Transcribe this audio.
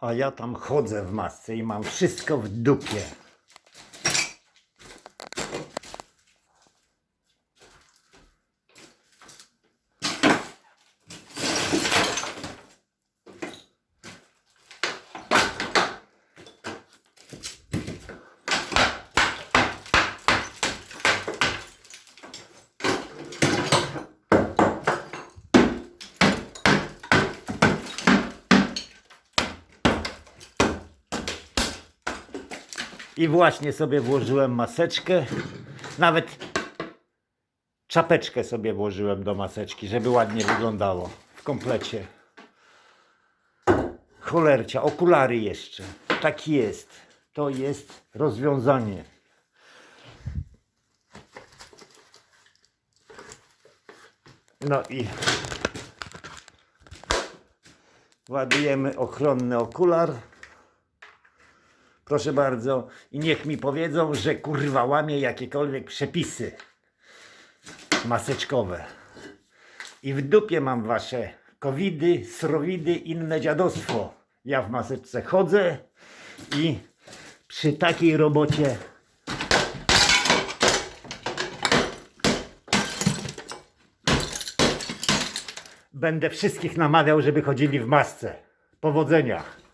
A ja tam chodzę w masce i mam wszystko w dupie. I właśnie sobie włożyłem maseczkę. Nawet czapeczkę sobie włożyłem do maseczki, żeby ładnie wyglądało w komplecie. Cholercia, okulary jeszcze. Tak jest. To jest rozwiązanie. No i ładujemy ochronny okular. Proszę bardzo. I niech mi powiedzą, że kurwa łamie jakiekolwiek przepisy maseczkowe. I w dupie mam wasze covidy, srowidy, inne dziadostwo. Ja w maseczce chodzę i przy takiej robocie będę wszystkich namawiał, żeby chodzili w masce. Powodzenia.